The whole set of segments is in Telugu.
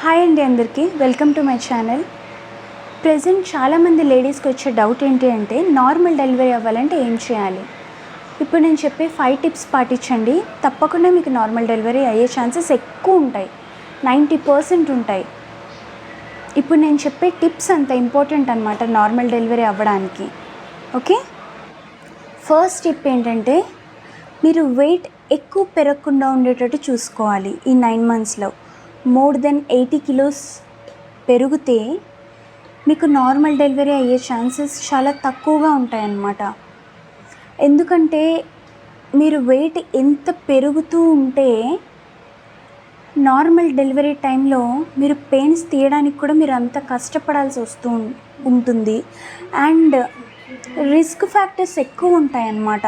హాయ్ అండి అందరికీ. Welcome to my channel. Present చాలామంది లేడీస్కి వచ్చే డౌట్ ఏంటి అంటే నార్మల్ డెలివరీ అవ్వాలంటే ఏం చేయాలి? ఇప్పుడు నేను చెప్పే ఫైవ్ టిప్స్ పాటించండి. తప్పకుండా మీకు నార్మల్ డెలివరీ అయ్యే ఛాన్సెస్ ఎక్కువ ఉంటాయి. నైంటీ పర్సెంట్ ఉంటాయి. ఇప్పుడు నేను చెప్పే టిప్స్ అంత ఇంపార్టెంట్ అనమాట నార్మల్ డెలివరీ అవ్వడానికి. ఓకే? ఫస్ట్ టిప్ ఏంటంటే మీరు వెయిట్ ఎక్కువ పెరగకుండా ఉండేటట్టు చూసుకోవాలి ఈ నైన్ మంత్స్లో. మోర్ దెన్ ఎయిటీ కిలోస్ పెరిగితే మీకు నార్మల్ డెలివరీ అయ్యే ఛాన్సెస్ చాలా తక్కువగా ఉంటాయన్నమాట. ఎందుకంటే మీరు వెయిట్ ఎంత పెరుగుతూ ఉంటే నార్మల్ డెలివరీ టైంలో మీరు పెయిన్స్ తీయడానికి కూడా మీరు అంత కష్టపడాల్సి వస్తూ ఉంటుంది. అండ్ రిస్క్ ఫ్యాక్టర్స్ ఎక్కువ ఉంటాయన్నమాట.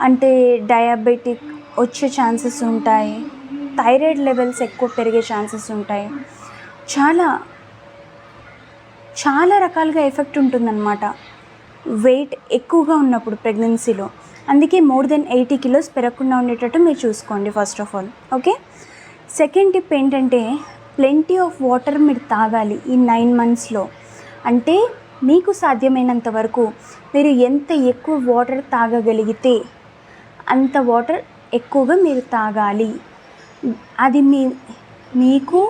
అంటే డయాబెటిక్ వచ్చే ఛాన్సెస్ ఉంటాయి. థైరాయిడ్ లెవెల్స్ ఎక్కువ పెరిగే ఛాన్సెస్ ఉంటాయి. చాలా చాలా రకాలుగా ఎఫెక్ట్ ఉంటుందన్నమాట. వెయిట్ ఎక్కువగా ఉన్నప్పుడు ప్రెగ్నెన్సీలో అందుకే మోర్ దెన్ ఎయిటీ కిలోస్ పెరగకుండా ఉండేటట్టు మీరు చూసుకోండి first of all okay second tip ఏంటంటే ప్లెంటీ ఆఫ్ వాటర్ మీరు తాగాలి ఈ నైన్ మంత్స్లో అంటే మీకు సాధ్యమైనంత వరకు మీరు ఎంత ఎక్కువ వాటర్ తాగగలిగితే అంత వాటర్ ఎక్కువగా మీరు తాగాలి. అది మీ మీకు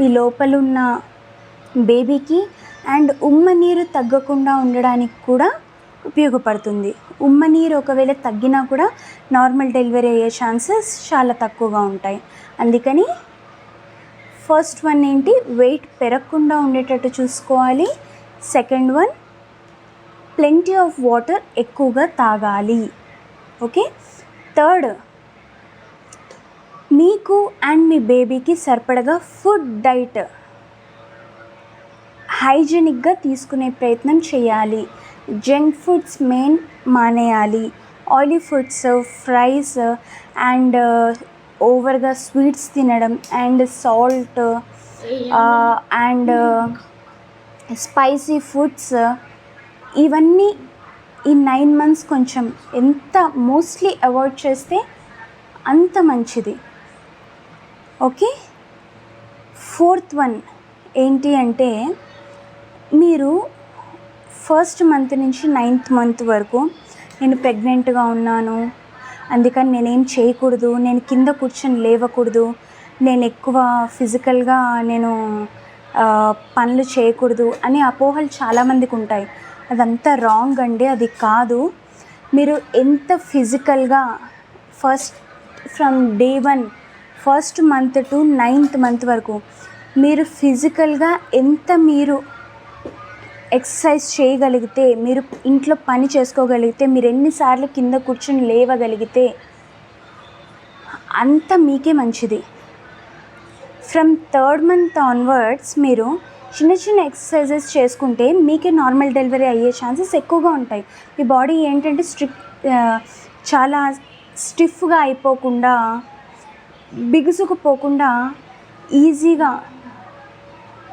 మీ లోపలున్న బేబీకి అండ్ ఉమ్మ నీరు తగ్గకుండా ఉండడానికి కూడా ఉపయోగపడుతుంది. ఉమ్మ నీరు ఒకవేళ తగ్గినా కూడా నార్మల్ డెలివరీ అయ్యే ఛాన్సెస్ చాలా తక్కువగా ఉంటాయి. అందుకని ఫస్ట్ వన్ ఏంటి? వెయిట్ పెరగకుండా ఉండేటట్టు చూసుకోవాలి. Second one plenty of water ఎక్కువగా తాగాలి. ఓకే థర్డ్ మీకు అండ్ మీ బేబీకి సరిపడగా ఫుడ్ డైట్ హైజెనిక్గా తీసుకునే ప్రయత్నం చేయాలి. జంక్ ఫుడ్స్ మెయిన్ మానేయాలి. ఆయిలీ ఫుడ్స్ ఫ్రైస్ అండ్ ఓవర్గా స్వీట్స్ తినడం and salt and spicy foods ఇవన్నీ ఈ నైన్ మంత్స్ కొంచెం ఎంత మోస్ట్లీ అవాయిడ్ చేస్తే అంత మంచిది. ఓకే. ఫోర్త్ వన్ ఏంటి అంటే మీరు ఫస్ట్ మంత్ నుంచి నైన్త్ మంత్ వరకు నేను ప్రెగ్నెంట్గా ఉన్నాను. అందుకని నేనేం చేయకూడదు. నేను కింద కూర్చొని లేవకూడదు. నేను ఎక్కువ ఫిజికల్గా నేను పనులు చేయకూడదు అనే అపోహలు చాలామందికి ఉంటాయి. అదంతా రాంగ్ అండి అది కాదు. మీరు ఎంత ఫిజికల్గా first from day one first month to ninth month వరకు మీరు ఫిజికల్గా ఎంత మీరు ఎక్సర్సైజ్ చేయగలిగితే మీరు ఇంట్లో పని చేసుకోగలిగితే మీరు ఎన్నిసార్లు కింద కూర్చొని లేవగలిగితే అంత మీకే మంచిది. ఫ్రమ్ థర్డ్ మంత్ ఆన్వర్డ్స్ మీరు చిన్న చిన్న ఎక్సర్సైజెస్ చేసుకుంటే మీకే నార్మల్ డెలివరీ అయ్యే ఛాన్సెస్ ఎక్కువగా ఉంటాయి. మీ బాడీ ఏంటంటే స్ట్రిక్ చాలా స్టిఫ్గా అయిపోకుండా బిగుసుకుపోకుండా ఈజీగా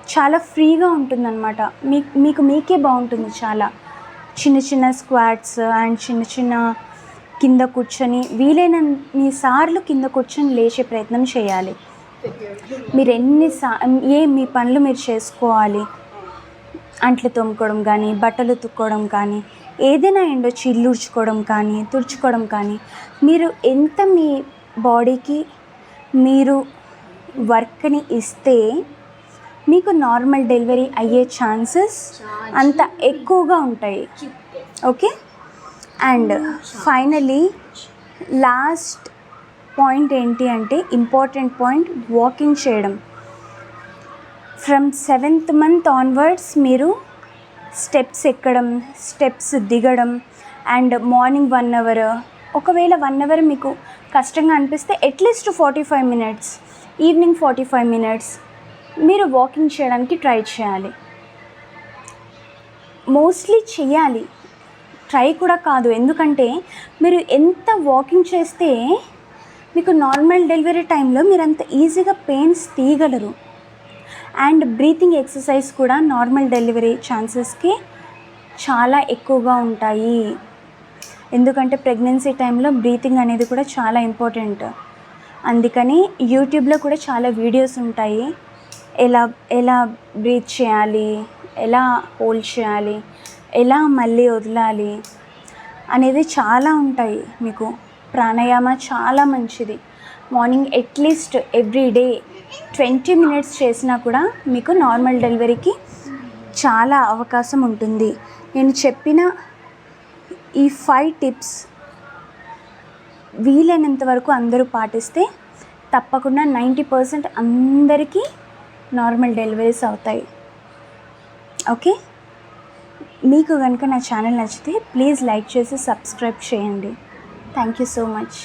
చాలా ఫ్రీగా ఉంటుందన్నమాట. మీ మీకు మీకే బాగుంటుంది చాలా. చిన్న చిన్న స్క్వాట్స్ అండ్ చిన్న చిన్న కింద కూర్చొని వీలైనన్ని సార్లు కింద కూర్చొని లేచే ప్రయత్నం చేయాలి. మీరు ఎన్ని సా ఏ మీ పనులు మీరు చేసుకోవాలి? అంట్లు తోముకోవడం కానీ బట్టలు తుక్కోవడం కానీ ఏదైనా ఎండొచ్చి ఇల్లు ఉడ్చుకోవడం కానీ తుడుచుకోవడం కానీ మీరు ఎంత మీ బాడీకి మీరు వర్క్ని ఇస్తే మీకు నార్మల్ డెలివరీ అయ్యే ఛాన్సెస్ అంత ఎక్కువగా ఉంటాయి. Okay? And finally last point ఏంటి అంటే ఇంపార్టెంట్ పాయింట్ వాకింగ్ చేయడం. ఫ్రమ్ సెవెంత్ మంత్ ఆన్వర్డ్స్ మీరు స్టెప్స్ ఎక్కడం స్టెప్స్ దిగడం అండ్ మార్నింగ్ వన్ అవర్. ఒకవేళ వన్ అవర్ మీకు కష్టంగా అనిపిస్తే at least forty five minutes evening forty five minutes మీరు వాకింగ్ చేయడానికి ట్రై చేయాలి. మోస్ట్లీ చేయాలి. ట్రై కూడా కాదు. ఎందుకంటే మీరు ఎంత వాకింగ్ చేస్తే మీకు నార్మల్ డెలివరీ టైంలో మీరు అంత ఈజీగా పెయిన్స్ తీయగలరు. అండ్ బ్రీతింగ్ ఎక్సర్సైజ్ కూడా నార్మల్ డెలివరీ ఛాన్సెస్కి చాలా ఎక్కువగా ఉంటాయి. ఎందుకంటే ప్రెగ్నెన్సీ టైంలో బ్రీతింగ్ అనేది కూడా చాలా ఇంపార్టెంట్. అందుకని యూట్యూబ్లో కూడా చాలా వీడియోస్ ఉంటాయి. ఎలా ఎలా బ్రీత్ చేయాలి ఎలా హోల్డ్ చేయాలి ఎలా మళ్ళీ వదలాలి అనేది చాలా ఉంటాయి మీకు. ప్రాణాయామ చాలా మంచిది. Morning at least every day twenty minutes చేసినా కూడా మీకు నార్మల్ డెలివరీకి చాలా అవకాశం ఉంటుంది. నేను చెప్పిన ఈ ఫైవ్ టిప్స్ వీలైనంత వరకు అందరూ పాటిస్తే తప్పకుండా నైంటీ పర్సెంట్ అందరికీ నార్మల్ డెలివరీస్ అవుతాయి. ఓకే మీకు కనుక నా ఛానల్ నచ్చితే ప్లీజ్ లైక్ చేసి సబ్స్క్రైబ్ చేయండి. Thank you so much